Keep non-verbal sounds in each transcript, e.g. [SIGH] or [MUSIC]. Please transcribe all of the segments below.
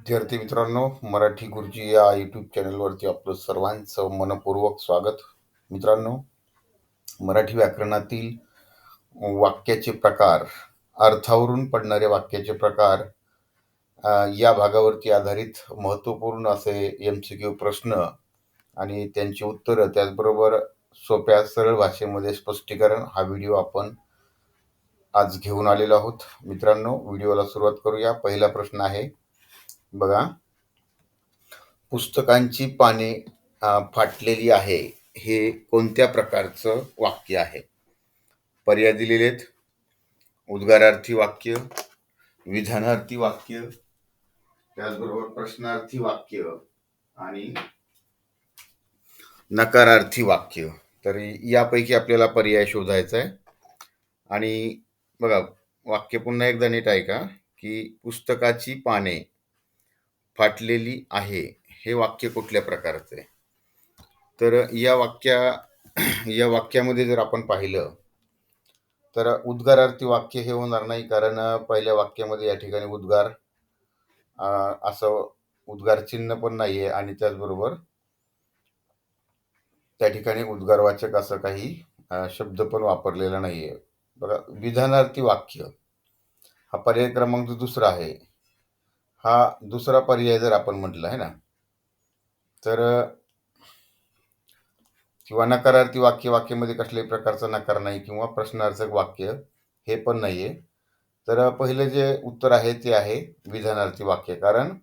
विद्यार्थी मित्रांनो मराठी गुरुजी या यूट्यूब चॅनलवरती आपलं सर्वांचं मनपूर्वक स्वागत. मित्रांनो मराठी व्याकरणातील वाक्याचे प्रकार अर्थावरून पडणारे वाक्याचे प्रकार या भागावरती आधारित महत्त्वपूर्ण असे एम सी क्यू प्रश्न आणि त्यांची उत्तरं त्याचबरोबर सोप्या सरळ भाषेमध्ये स्पष्टीकरण हा व्हिडिओ आपण आज घेऊन आलेलो आहोत. मित्रांनो व्हिडिओला सुरुवात करूया. पहिला प्रश्न आहे बघा. पुस्तकांची पाने फाटलेली आहे. हे कोणत्या प्रकारचं वाक्य आहे? पर्याय दिलेले आहेत उद्गारार्थी वाक्य विधानार्थी वाक्य त्याचबरोबर प्रश्नार्थी वाक्य आणि नकारार्थी वाक्य. तर यापैकी आपल्याला पर्याय शोधायचा आहे. आणि बघा वाक्य पुन्हा एकदा नीट ऐका की पुस्तकाची पाने फाटलेली आहे. हे वाक्य कुठल्या प्रकारचं आहे? तर या वाक्या या वाक्यामध्ये जर आपण पाहिलं तर उद्गारार्थी वाक्य हे होणार नाही कारण पहिल्या वाक्यामध्ये या ठिकाणी उद्गार असं उद्गार चिन्ह पण नाही आहे आणि त्याचबरोबर त्या ठिकाणी उद्गारवाचक असं काही शब्द पण वापरलेला नाही आहे बघा विधानार्थी वाक्य. हा पर्याय क्रमांक दुसरा आहे. हा दुसरा पर्याय जर आपण म्हटलं आहे ना? तर किंवा नकारार्थी वाक्य वाक्यामध्ये कसल्याही प्रकारचा नकार नाही किंवा प्रश्नार्थक वाक्य हे पण नाही आहे तर पहिलं जे उत्तर आहे ते आहे विधानार्थी वाक्य. कारण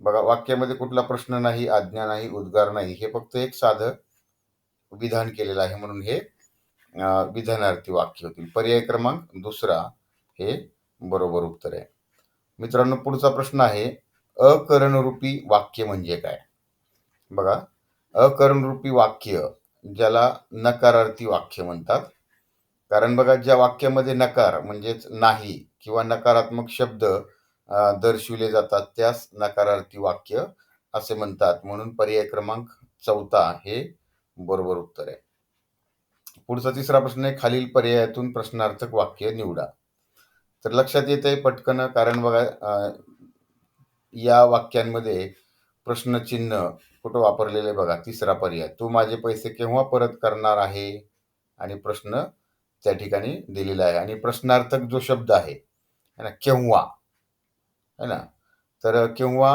बघा वाक्यामध्ये कुठला प्रश्न नाही आज्ञा नाही उद्गार नाही हे फक्त एक साधं विधान केलेलं आहे म्हणून हे विधानार्थी वाक्य होतील. पर्याय क्रमांक दुसरा हे बरोबर उत्तर आहे. मित्रांनो पुढचा प्रश्न आहे अकरणरूपी वाक्य म्हणजे काय? बघा अकरणरूपी वाक्य ज्याला नकारार्थी वाक्य म्हणतात. कारण बघा ज्या वाक्यामध्ये नकार म्हणजेच नाही किंवा नकारात्मक शब्द दर्शविले जातात त्यास नकारार्थी वाक्य असे म्हणतात. म्हणून पर्याय क्रमांक चौथा हे बरोबर उत्तर आहे. पुढचा तिसरा प्रश्न आहे खालील पर्यायातून प्रश्नार्थक वाक्य निवडा. तर लक्षात येत आहे पटकन कारण बघा या वाक्यांमध्ये प्रश्नचिन्ह कुठं वापरलेले बघा तिसरा पर्याय. तू माझे पैसे केव्हा परत करणार आहे? आणि प्रश्न त्या ठिकाणी दिलेला आहे. आणि प्रश्नार्थक जो शब्द आहे है ना केव्हा? है ना? तर केव्हा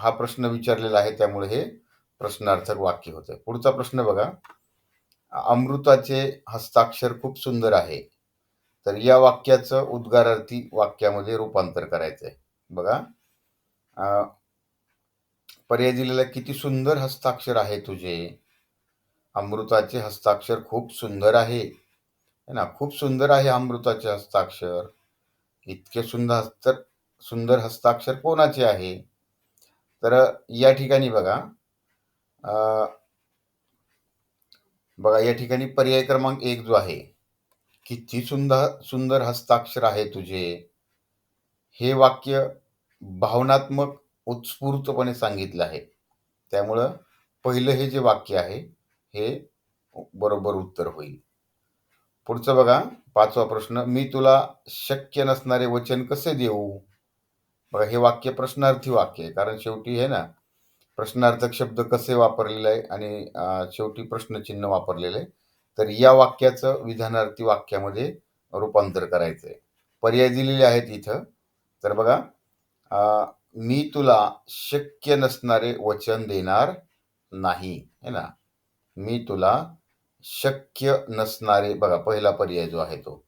हा प्रश्न विचारलेला आहे त्यामुळे हे प्रश्नार्थक वाक्य होतं पुढचा प्रश्न बघा. अमृताचे हस्ताक्षर खूप सुंदर आहे. तर या वाक्याचं उद्गारार्थी वाक्यामध्ये रूपांतर करायचं आहे बघा पर्याय दिलेला किती सुंदर हस्ताक्षर आहे तुझे. अमृताचे हस्ताक्षर खूप सुंदर आहे. ना? खूप सुंदर आहे अमृताचे हस्ताक्षर. इतके सुंदर हस्त सुंदर हस्ताक्षर कोणाचे आहे? तर या ठिकाणी बघा. बघा या ठिकाणी पर्याय क्रमांक एक जो आहे किती सुंदर सुंदर हस्ताक्षर आहे तुझे. हे वाक्य भावनात्मक उत्स्फूर्तपणे सांगितलं आहे. त्यामुळं पहिलं हे जे वाक्य आहे हे बरोबर उत्तर होईल. पुढचं बघा पाचवा प्रश्न मी तुला शक्य नसणारे वचन कसे देऊ? बघा हे वाक्य प्रश्नार्थी वाक्य आहे कारण शेवटी हे ना प्रश्नार्थक शब्द कसे वापरलेले आहे आणि शेवटी प्रश्नचिन्ह वापरलेलं आहे. तर या वाक्याचं विधानार्थी वाक्यामध्ये रूपांतर करायचं आहे पर्याय दिलेले आहेत इथं. तर बघा मी तुला शक्य नसणारे वचन देणार नाही. है ना? मी तुला शक्य नसणारे बघा पहिला पर्याय जो आहे तो.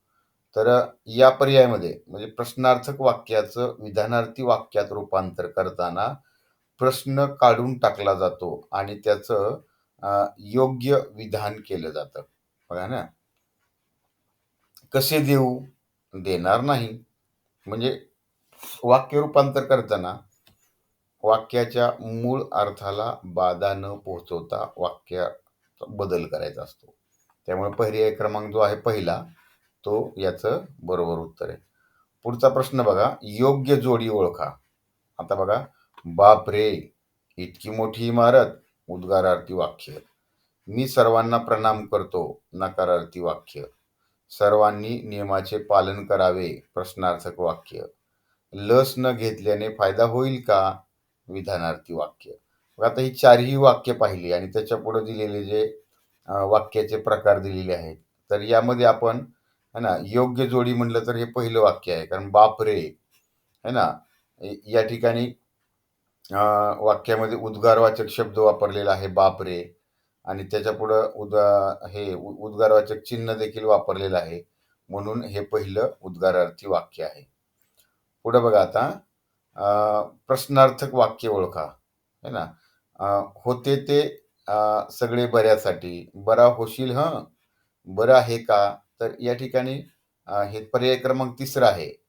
तर या पर्यायामध्ये म्हणजे प्रश्नार्थक वाक्याचं विधानार्थी वाक्यात रूपांतर करताना प्रश्न काढून टाकला जातो आणि त्याचं योग्य विधान केलं जातं. बघा ना. कसे देऊ? देणार नाही. म्हणजे वाक्य रूपांतर करताना वाक्याच्या मूळ अर्थाला बाधा न पोहोचवता वाक्याचा बदल करायचा असतो. त्यामुळे पर्याय क्रमांक जो आहे पहिला तो याचं बरोबर उत्तर आहे. पुढचा प्रश्न बघा. योग्य जोडी ओळखा. आता बघा. बाप रे इतकी मोठी इमारत उद्गारार्थी वाक्य. मी सर्वांना प्रणाम करतो नकारार्थी वाक्य. सर्वांनी नियमाचे पालन करावे प्रश्नार्थक वाक्य. लस न घेतल्याने फायदा होईल का? विधानार्थी वाक्य. आता ही चारही वाक्य पाहिली आणि त्याच्या पुढे दिलेले जे वाक्याचे प्रकार दिलेले आहेत. तर यामध्ये आपण है ना योग्य जोडी म्हणलं तर हे पहिलं वाक्य आहे. कारण बाप रे है ना? या ठिकाणी वाक्यामध्ये उद्गारवाचक शब्द वापरलेला आहे बाप रे आणि त्याच्या पुढं उदा हे उ- उद्गारवाचक चिन्ह देखील वापरलेलं आहे. म्हणून हे पहिलं उद्गारार्थी वाक्य आहे. पुढं बघा आता प्रश्नार्थक वाक्य ओळखा. है ना? आ, होते ते सगळे बऱ्यासाठी. बरा होशील हं? बरं आहे का? तर या ठिकाणी हे पर्याय क्रमांक तिसरा आहे.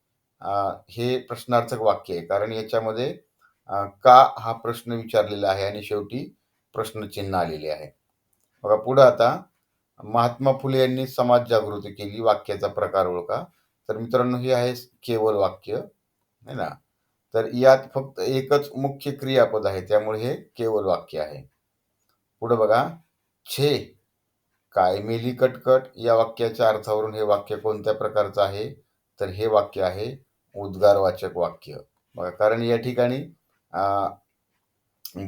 हे प्रश्नार्थक वाक्य आहे. कारण याच्यामध्ये का हा प्रश्न विचारलेला आहे आणि शेवटी प्रश्नचिन्ह आलेले आहे. बघा पुढं आता महात्मा फुले यांनी समाज जागृती केली वाक्याचा प्रकार ओळखा. तर मित्रांनो हे आहे केवळ वाक्य है ना? तर यात फक्त एकच मुख्य क्रियापद आहे त्यामुळे हे केवळ वाक्य आहे. पुढं बघा छे काय मेली कटकट या वाक्याच्या अर्थावरून हे वाक्य कोणत्या प्रकारचं आहे? तर हे वाक्य आहे उद्गारवाचक वाक्य. बघा कारण या ठिकाणी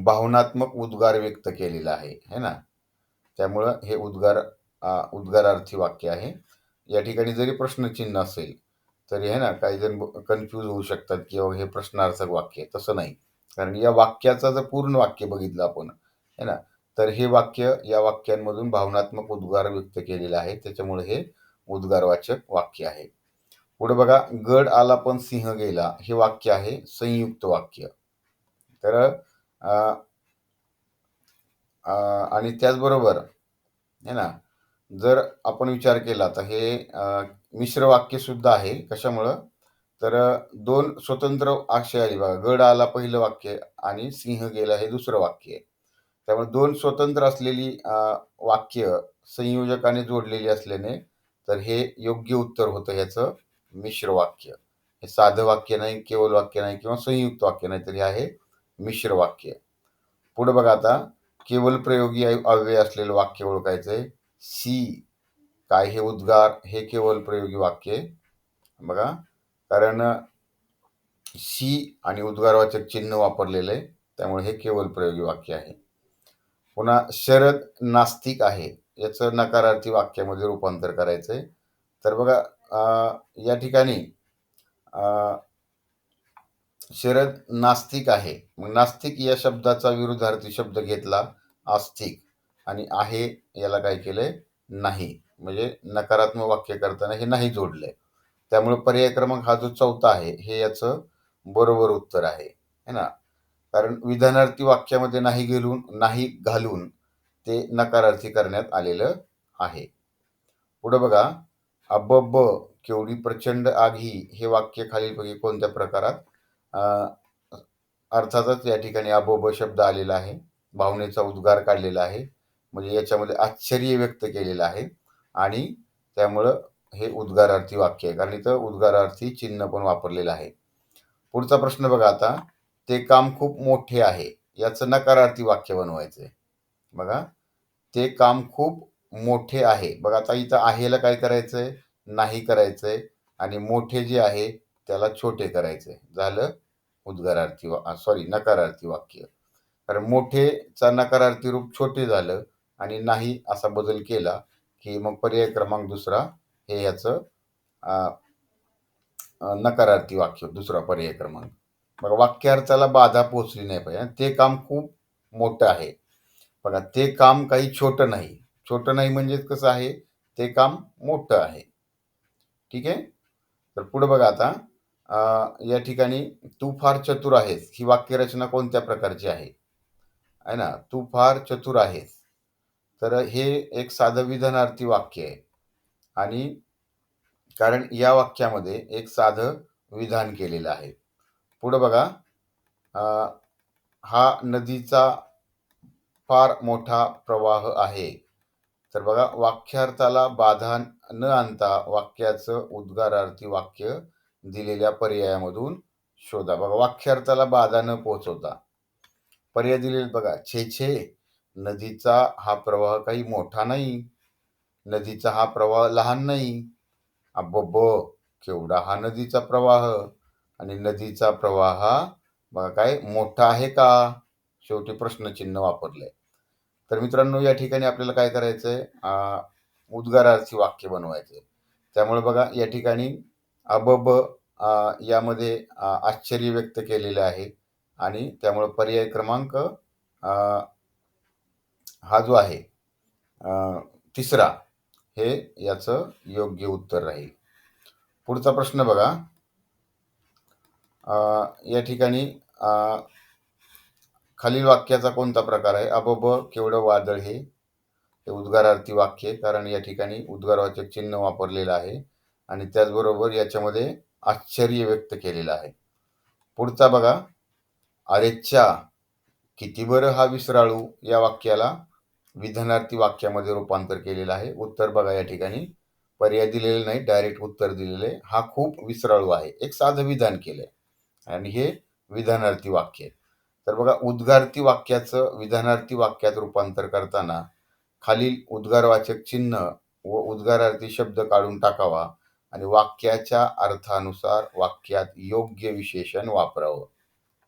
भावनात्मक उद्गार व्यक्त केलेला आहे है ना? त्यामुळं हे उद्गार उद्गारार्थी वाक्य आहे. या ठिकाणी जरी प्रश्नचिन्ह असेल तरी आहे ना काही जण कन्फ्यूज होऊ शकतात की हे प्रश्नार्थक वाक्य आहे. तसं नाही. कारण या वाक्याचं जर पूर्ण वाक्य बघितलं आपण है ना तर हे वाक्य या वाक्यांमधून भावनात्मक उद्गार व्यक्त केलेला आहे. त्याच्यामुळे हे उद्गारवाचक वाक्य आहे. पुढे बघा गड आला पण सिंह गेला हे वाक्य आहे संयुक्त वाक्य. तर आणि त्याचबरोबर आहे ना जर आपण विचार केला तर हे मिश्र वाक्यसुद्धा आहे. कशामुळं? तर दोन स्वतंत्र आशय आली बघा. गड आला पहिलं वाक्य आणि सिंह गेला हे दुसरं वाक्य. आहे त्यामुळे दोन स्वतंत्र असलेली वाक्य संयोजकाने जोडलेली असल्याने तर हे योग्य उत्तर होतं ह्याचं मिश्र वाक्य. हे साधं वाक्य नाही केवळ वाक्य नाही किंवा संयुक्त वाक्य नाही तर हे आहे मिश्र वाक्य. पुढे बघा आता. केवल प्रयोगी अव्यय असलेलं वाक्य ओळखायचं आहे सी काय हे उद्गार हे केवल प्रयोगी वाक्य आहे. बघा. कारण सी आणि उद्गारवाचक चिन्ह वापरलेलं आहे. त्यामुळे हे केवल प्रयोगी वाक्य आहे. पुन्हा शरद नास्तिक आहे. याचं नकारार्थी वाक्यामध्ये रूपांतर करायचं आहे तर बघा या ठिकाणी शरद नास्तिक आहे. मग नास्तिक या शब्दाचा विरुद्धार्थी शब्द घेतला आस्तिक आणि आहे याला काय केलंय? नाही. म्हणजे नकारात्मक वाक्य करताना हे नाही जोडलंय. त्यामुळे पर्याय क्रमांक हा जो चौथा आहे हे याचं बरोबर उत्तर आहे. है ना? कारण विधानार्थी वाक्यामध्ये नाही गेलून नाही घालून ते नकारार्थी करण्यात आलेलं आहे. पुढं बघा. अबब केवढी प्रचंड आगी हे वाक्य खालीलपैकी कोणत्या प्रकारात? अर्थातच या ठिकाणी अबोब शब्द आलेला आहे. भावनेचा उद्गार काढलेला आहे. म्हणजे याच्यामध्ये आश्चर्य व्यक्त केलेलं आहे. आणि त्यामुळं हे उद्गारार्थी वाक्य आहे. कारण इथं उद्गारार्थी चिन्ह पण वापरलेलं आहे. पुढचा प्रश्न बघा आता. ते काम खूप मोठे आहे. याचं नकारार्थी वाक्य बनवायचं आहे बघा. ते काम खूप मोठे आहे. बघा आता इथं आहेला काय करायचं आहे नाही करायचं आहे आणि मोठे जे आहे त्याला छोटे करायचे. झालं उद्गारार्थी वा सॉरी नकारार्थी वाक्य. कारण मोठेचा नकारार्थी रूप छोटे झालं आणि नाही असा बदल केला की मग पर्याय क्रमांक दुसरा हे याचं नकारार्थी वाक्य दुसरा पर्याय क्रमांक. बघा वाक्यार्थाला बाधा पोचली नाही पाहिजे. ते काम खूप मोठं आहे. बघा ते काम काही छोटं नाही. छोटं नाही म्हणजे कसं आहे? ते काम मोठं आहे. ठीक आहे? तर पुढे बघा आता. या ठिकाणी तू फार चतुर आहेस. ही वाक्यरचना कोणत्या प्रकारची आहे? आहे ना? तू फार चतुर आहेस. तर हे एक साधं विधानार्थी वाक्य आहे. आणि कारण या वाक्यामध्ये एक साधं विधान केलेलं आहे. पुढं बघा. हा नदीचा फार मोठा प्रवाह आहे. तर बघा वाक्यार्थाला बाधा न आणता वाक्याचं उद्गारार्थी वाक्य दिलेल्या पर्यायामधून शोधा. बघा वाक्यार्थाला बाधा न पोहोचवता. पर्याय दिलेले बघा. छे छे. नदीचा हा प्रवाह काही मोठा नाही. नदीचा हा प्रवाह लहान नाही. अब्ब केवढा हा नदीचा प्रवाह? आणि नदीचा प्रवाह हा बघा काय मोठा आहे का? शेवटी प्रश्नचिन्ह वापरलंय तर मित्रांनो या ठिकाणी आपल्याला काय करायचंय? उद्गारार्थी वाक्य बनवायचंय. त्यामुळे बघा या ठिकाणी अबब यामध्ये आश्चर्य व्यक्त केलेलं आहे. आणि त्यामुळं पर्याय क्रमांक हा जो आहे तिसरा हे याचं योग्य उत्तर राहील. पुढचा प्रश्न बघा. या ठिकाणी खालील वाक्याचा कोणता प्रकार आहे? अबब केवढं वादळ हे? हे उद्गारार्थी वाक्य कारण या ठिकाणी उद्गारवाचक चिन्ह वापरलेलं आहे. आणि त्याचबरोबर याच्यामध्ये आश्चर्य व्यक्त केलेलं आहे. पुढचा बघा. अरेच्छा किती बरं हा विसराळू या वाक्याला विधानार्थी वाक्यामध्ये रूपांतर केलेलं आहे. उत्तर बघा या ठिकाणी. पर्याय दिलेले नाही डायरेक्ट उत्तर दिलेले. हा खूप विसराळू आहे. एक साधं विधान केलंय. आणि हे विधानार्थी वाक्य आहे. तर बघा उद्गारती वाक्याचं विधानार्थी वाक्यात रूपांतर करताना खालील उद्गारवाचक चिन्ह व उद्गारार्थी शब्द काढून टाकावा. आणि वाक्याच्या अर्थानुसार वाक्यात योग्य विशेषण वापरावं.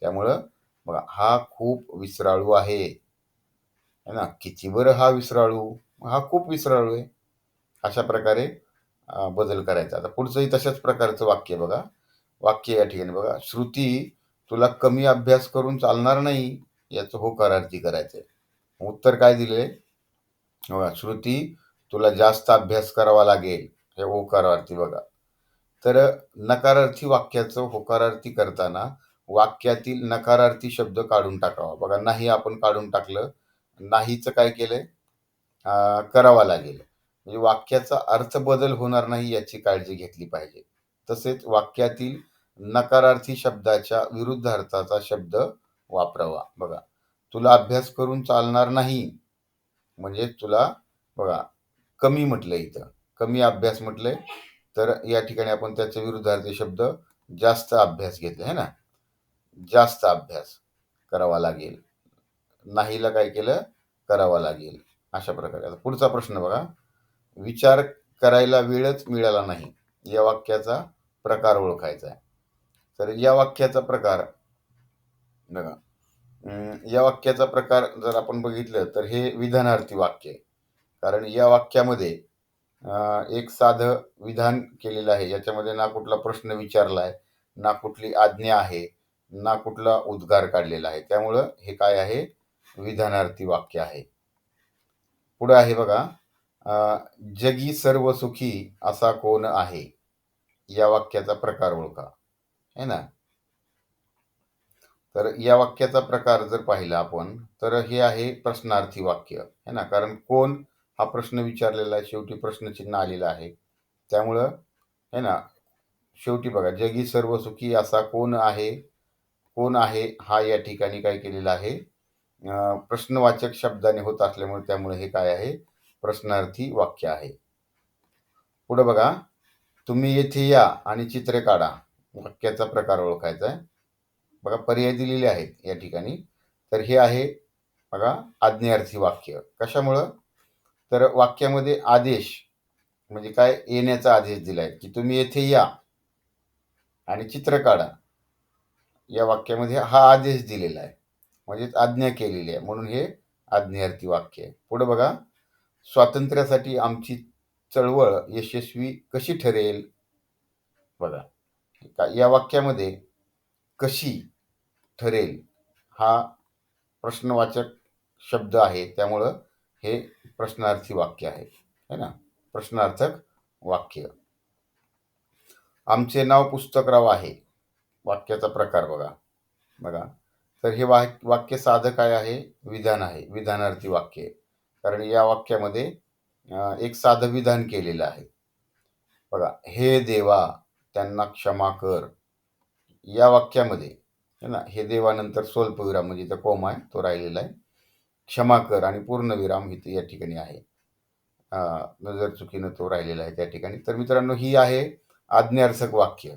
त्यामुळं बघा हा खूप विसराळू आहे. है ना? किती बरं हा विसराळू? हा खूप विसराळू आहे. अशा प्रकारे बदल करायचा. आता पुढचंही तशाच प्रकारचं वाक्य बघा. वाक्य या ठिकाणी बघा श्रुती तुला कमी अभ्यास करून चालणार नाही. याचं होकारार्थी करायचंय उत्तर काय दिले? बघा श्रुती तुला जास्त अभ्यास करावा लागेल. हे होकारार्थी बघा. तर नकारार्थी वाक्याचं होकारार्थी करताना वाक्यातील नकारार्थी शब्द काढून टाकावा. बघा नाही आपण काढून टाकलं नाहीचं काय केलंय? करावा लागेल. म्हणजे वाक्याचा अर्थ बदल होणार नाही याची काळजी घेतली पाहिजे. तसेच वाक्यातील नकारार्थी शब्दाच्या विरुद्ध अर्थाचा शब्द वापरावा. बघा तुला अभ्यास करून चालणार नाही. म्हणजे तुला बघा कमी म्हटलं इथं. कमी अभ्यास म्हटले तर या ठिकाणी आपण त्याच्या विरुद्धार्थी शब्द जास्त अभ्यास घेतले है ना? जास्त अभ्यास करावा लागेल. नाहीला काय केलं? करावा लागेल. अशा प्रकारे. आता पुढचा प्रश्न बघा. विचार करायला वेळच मिळाला नाही. या वाक्याचा प्रकार ओळखायचा आहे. तर या वाक्याचा प्रकार बघा. या वाक्याचा प्रकार जर आपण बघितलं तर हे विधानार्थी वाक्य आहे. कारण या वाक्यामध्ये एक साधं विधान केलेलं आहे. याच्यामध्ये ना कुठला प्रश्न विचारला आहे ना कुठली आज्ञा आहे ना कुठला उद्गार काढलेला आहे. त्यामुळं हे काय आहे? विधानार्थी वाक्य आहे. पुढं आहे बघा जगी सर्व सुखी असा कोण आहे? या वाक्याचा प्रकार ओळखा. है ना? तर या वाक्याचा प्रकार जर पाहिला आपण तर हे आहे प्रश्नार्थी वाक्य. है ना? कारण कोण? हा प्रश्न विचारलेला आहे. शेवटी प्रश्नचिन्ह आलेलं आहे. त्यामुळं आहे ना शेवटी बघा जगी सर्व सुखी असा कोण आहे? कोण आहे? हा या ठिकाणी काय केलेला आहे? प्रश्नवाचक शब्दाने होत असल्यामुळे त्यामुळे हे काय आहे? प्रश्नार्थी वाक्य आहे. पुढं बघा तुम्ही येथे या आणि चित्रे काढा. वाक्याचा प्रकार ओळखायचा आहे. बघा पर्याय दिलेले आहेत या ठिकाणी. तर हे आहे बघा आज्ञार्थी वाक्य. कशामुळं? तर वाक्यामध्ये आदेश म्हणजे काय? येण्याचा आदेश दिला आहे की तुम्ही येथे या आणि चित्र काढा. या वाक्यामध्ये हा आदेश दिलेला आहे. म्हणजेच आज्ञा केलेली आहे. म्हणून हे आज्ञार्थी वाक्य आहे. पुढे बघा. स्वातंत्र्यासाठी आमची चळवळ यशस्वी कशी ठरेल? बघा. का- या वाक्यामध्ये कशी ठरेल? हा प्रश्नवाचक शब्द आहे. त्यामुळं हे प्रश्नार्थी वाक्य आहे है ना? प्रश्नार्थक वाक्य. आमचे नाव पुस्तकराव आहे वाक्याचा प्रकार बघा. बघा. तर हे वाक वाक्य साधं काय आहे? विधान आहे विधानार्थी वाक्य. आहे कारण या वाक्यामध्ये एक साधं विधान केलेलं आहे. बघा हे देवा त्यांना क्षमा कर. या वाक्यामध्ये है ना? हे देवानंतर स्वल्पविराम म्हणजे इथं कोम आहे तो राहिलेला आहे. क्षमा कर आणि पूर्णविराम इथे या ठिकाणी आहे. नजर चुकीनं तो राहिलेला आहे त्या ठिकाणी. तर मित्रांनो ही आहे आज्ञार्थक वाक्य.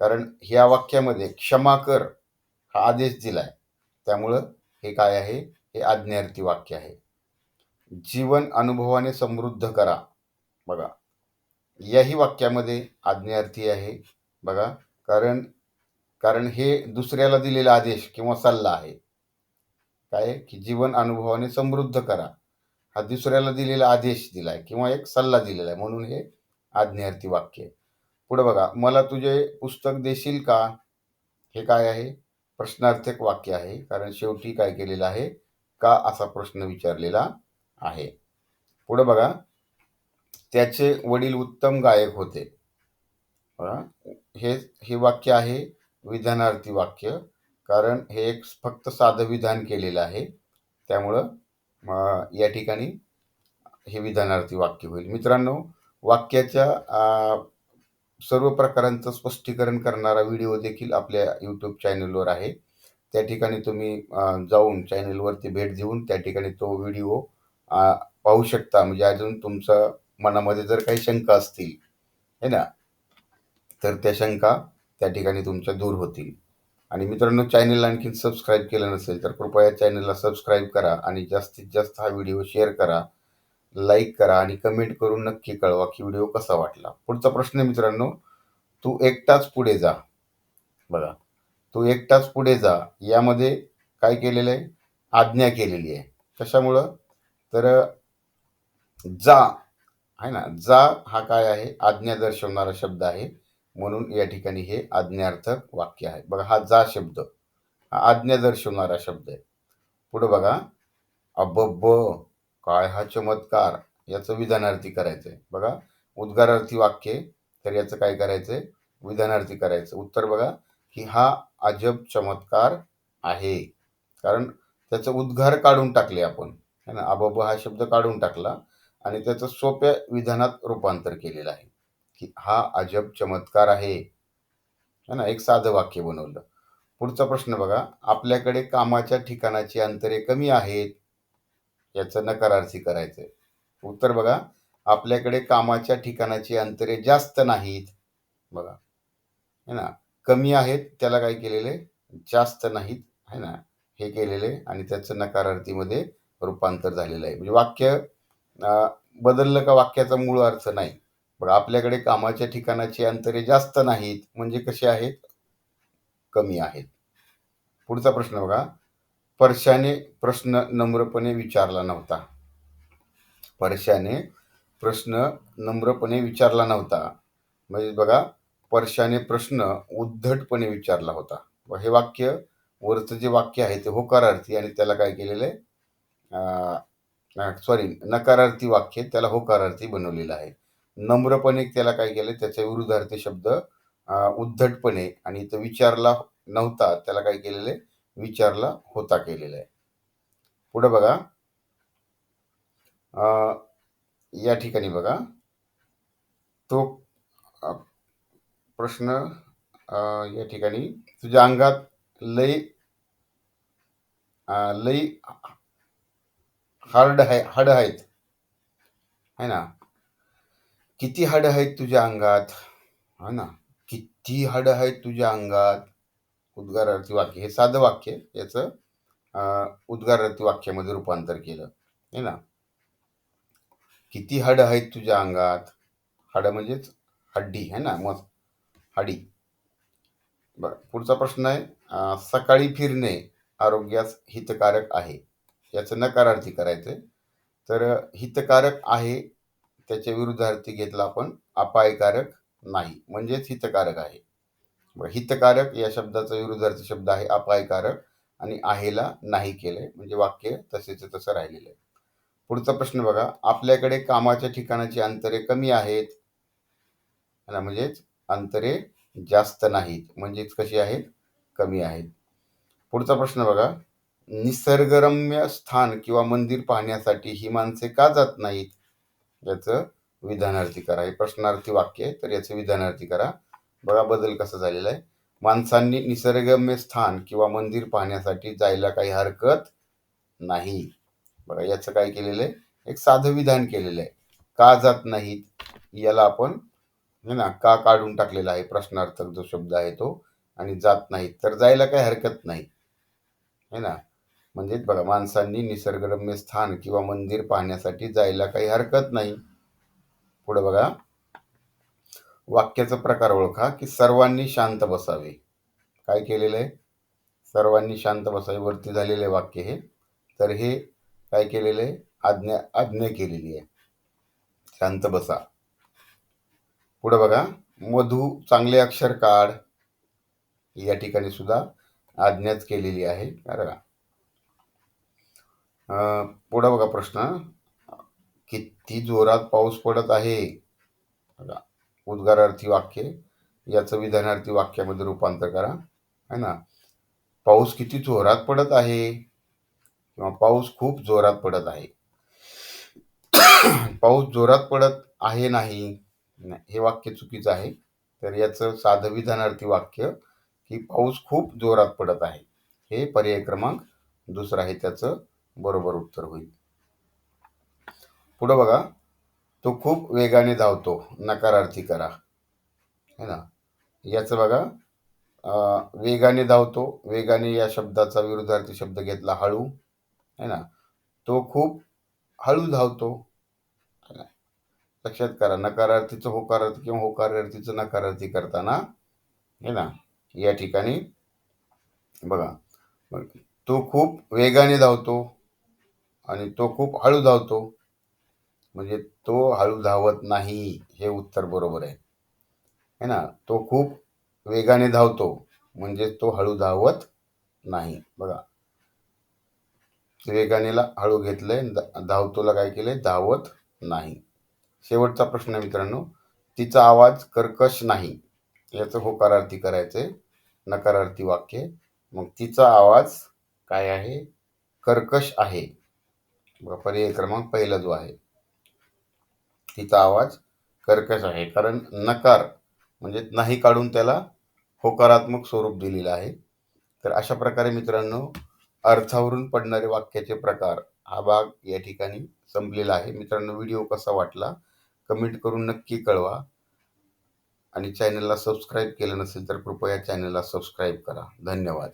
कारण ह्या वाक्यामध्ये क्षमा कर हा आदेश दिला आहे त्यामुळं हे काय आहे? हे आज्ञार्थी वाक्य आहे. जीवन अनुभवाने समृद्ध करा. बघा याही वाक्यामध्ये आज्ञार्थी आहे. बघा कारण कारण हे दुसऱ्याला दिलेला आदेश किंवा सल्ला आहे. काय की जीवन अनुभवाने समृद्ध करा. हा दुसऱ्याला दिलेला आदेश दिला आहे किंवा एक सल्ला दिलेला आहे. म्हणून हे आज्ञार्थी वाक्य आहे. पुढं बघा मला तुझे पुस्तक देशील का? हे काय आहे? प्रश्नार्थक वाक्य आहे. कारण शेवटी काय केलेलं आहे? का असा प्रश्न विचारलेला आहे? पुढं बघा त्याचे वडील उत्तम गायक होते. हे हे वाक्य आहे विधानार्थी वाक्य. कारण हे एक फक्त साधं विधान केलेलं आहे. त्यामुळं या ठिकाणी हे विधानार्थी वाक्य होईल. मित्रांनो वाक्याच्या सर्व प्रकारांचं स्पष्टीकरण करणारा व्हिडिओ देखील आपल्या यूट्यूब चॅनलवर आहे. त्या ठिकाणी तुम्ही जाऊन चॅनलवरती भेट देऊन त्या ठिकाणी तो व्हिडिओ पाहू शकता. म्हणजे अजून तुमचं मनामध्ये जर काही शंका असतील है ना? तर त्या शंका त्या ठिकाणी तुमच्या दूर होतील. आणि मित्रांनो चॅनल आणखीन सबस्क्राईब केलं नसेल तर कृपया चॅनलला सबस्क्राईब करा आणि जास्तीत जास्त हा व्हिडिओ शेअर करा लाईक करा आणि कमेंट करून नक्की कळवा की व्हिडिओ कसा वाटला. पुढचा प्रश्न आहे मित्रांनो तू एकटाच पुढे जा. बघा तू एकटाच पुढे जा. यामध्ये काय केलेलं आहे? आज्ञा केलेली आहे. कशामुळं? तर जा आहे ना? जा हा काय आहे? आज्ञा दर्शवणारा शब्द आहे. म्हणून या ठिकाणी हे आज्ञार्थक वाक्य आहे. बघा हा जा शब्द. हा आज्ञा दर्शवणारा शब्द आहे. पुढं बघा अबब काय हा चमत्कार याचं विधानार्थी करायचं आहे. बघा उद्गारार्थी वाक्य तर याचं काय करायचं आहे विधानार्थी करायचं. उत्तर बघा की हा अजब चमत्कार आहे. कारण त्याचं उद्गार काढून टाकले आपण. है ना? अबब हा शब्द काढून टाकला आणि त्याचं सोप्या विधानात रूपांतर केलेलं आहे. की हा अजब चमत्कार आहे. है ना? एक साधं वाक्य बनवलं. पुढचा प्रश्न बघा. आपल्याकडे कामाच्या ठिकाणाची अंतरे कमी आहेत. याचं नकारार्थी करायचंय. उत्तर बघा. आपल्याकडे कामाच्या ठिकाणाची अंतरे जास्त नाहीत. बघा. है ना? कमी आहेत त्याला काय केलेले? जास्त नाहीत. है ना? हे केलेले आणि त्याचं नकारार्थीमध्ये रूपांतर झालेलं आहे. म्हणजे वाक्य बदललं का वाक्याचा मूळ अर्थ नाही? पण आपल्याकडे कामाच्या ठिकाणाची अंतरे जास्त नाहीत म्हणजे कसे आहेत? कमी आहेत. पुढचा प्रश्न बघा. परशाने प्रश्न नम्रपणे विचारला नव्हता. परशाने प्रश्न नम्रपणे विचारला नव्हता. म्हणजे बघा परशाने प्रश्न उद्धटपणे विचारला होता. हे वाक्य वरचं जे वाक्य आहे ते होकारार्थी आणि त्याला काय केलेलं आहे? सॉरी नकारार्थी वाक्य त्याला होकारार्थी बनवलेलं आहे. नम्रपणे त्याला काय केलं त्याच्या विरुद्धार्थी शब्द उद्धटपणे आणि इथं विचारला नव्हता त्याला काय केलेलं आहे? विचारला होता केलेला आहे. पुढे बघा. अं, या ठिकाणी बघा. तो प्रश्न या ठिकाणी तुझ्या अंगात लय लई लय हार्ड आहे हाड आहेत. है ना? किती हाड आहेत तुझ्या अंगात? है ना. किती हाड आहेत तुझ्या अंगात? उद्गारार्थी वाक्य. हे साधं वाक्य आहे. याचं अं, उद्गारार्थी वाक्यामध्ये रूपांतर केलं. है ना? किती हाड आहेत तुझ्या अंगात? हाड म्हणजेच हड्डी. है ना? मग हाडी. बरं. पुढचा प्रश्न आहे. अं, सकाळी फिरणे आरोग्यास हितकारक आहे. याचं नकारार्थी करायचंय. तर हितकारक आहे त्याच्या विरुद्धार्थी घेतला आपण अपायकारक नाही. म्हणजेच हितकारक आहे. हितकारक या शब्दाचा विरुद्धार्थी शब्द आहे अपायकारक आणि आहेला नाही केलंय. म्हणजे वाक्य तसेच तसं राहिलेलं आहे. पुढचा प्रश्न बघा. आपल्याकडे कामाच्या ठिकाणाची अंतरे कमी आहेत. ना म्हणजेच अंतरे जास्त नाहीत. म्हणजेच कशी आहेत? कमी आहेत. पुढचा प्रश्न बघा. निसर्गरम्य स्थान किंवा मंदिर पाहण्यासाठी ही माणसे का जात नाहीत? याचं विधानार्थी करा. हे प्रश्नार्थी वाक्य आहे तर याचं विधानार्थी करा. बघा बदल कसा झालेला आहे. माणसांनी निसर्गम्य स्थान किंवा मंदिर पाहण्यासाठी जायला काही हरकत नाही. बघा याचं काय केलेलं आहे? एक साधं विधान केलेलं आहे. का जात नाहीत? याला आपण है ना का काढून टाकलेला आहे? प्रश्नार्थक जो शब्द आहे तो. आणि जात नाहीत तर जायला काही हरकत नाही. है ना म्हणजेच बघा माणसांनी निसर्गरम्य स्थान किंवा मंदिर पाहण्यासाठी जायला काही हरकत नाही. पुढे बघा. वाक्याचा प्रकार ओळखा की सर्वांनी शांत बसावे. काय केलेलं आहे? सर्वांनी शांत बसावे. वरती झालेले वाक्य हे. तर हे काय केलेलं आहे? आज्ञा आज्ञा केलेली आहे. शांत बसा. पुढे बघा. मधू चांगले अक्षर काढ. या ठिकाणी सुद्धा आज्ञाच केलेली आहे. बरं का? पुढं बघा प्रश्न. किती जोरात पाऊस पडत आहे? बघा उद्गारार्थी वाक्य याचं विधानार्थी वाक्यामध्ये रूपांतर करा. है ना? पाऊस किती जोरात पडत आहे? किंवा पाऊस खूप जोरात पडत आहे? [COUGHS] पाऊस जोरात पडत आहे नाही हे वाक्य चुकीचं आहे. तर याचं साधं विधानार्थी वाक्य की पाऊस खूप जोरात पडत आहे. हे पर्याय क्रमांक दुसरा आहे त्याचं. बरोबर उत्तर होईल. पुढं बघा. तो खूप वेगाने धावतो. नकारार्थी करा. है ना? याचं बघा. वेगाने धावतो. वेगाने या शब्दाचा विरुद्धार्थी शब्द घेतला हळू. है ना? तो खूप हळू धावतो. लक्षात करा. नकारार्थीचं होकारार्थी किंवा होकारार्थीचं नकारार्थी करताना है ना? या ठिकाणी बघा. तो खूप वेगाने धावतो. आणि तो खूप हळू धावतो. म्हणजे तो हळू धावत नाही हे उत्तर बरोबर आहे. है ना? तो खूप वेगाने धावतो. म्हणजे तो हळू धावत नाही. बघा. वेगानेला हळू घेतलंय धावतोला काय केलंय? धावत नाही. शेवटचा प्रश्न आहे मित्रांनो. तिचा आवाज कर्कश नाही. याचं होकारार्थी करायचंय. नकारार्थी वाक्य. मग तिचा आवाज काय आहे? कर्कश आहे. बघा पर्याय क्रमांक पहिला जो आहे तिचा आवाज कर्कश आहे. कारण नकार म्हणजे नाही काढून त्याला होकारात्मक स्वरूप दिलेलं आहे. तर अशा प्रकारे मित्रांनो अर्थावरून पडणारे वाक्याचे प्रकार हा भाग या ठिकाणी संपलेला आहे. मित्रांनो व्हिडिओ कसा वाटला कमेंट करून नक्की कळवा. आणि चॅनलला सबस्क्राईब केलं नसेल तर कृपया चॅनलला सबस्क्राईब करा. धन्यवाद.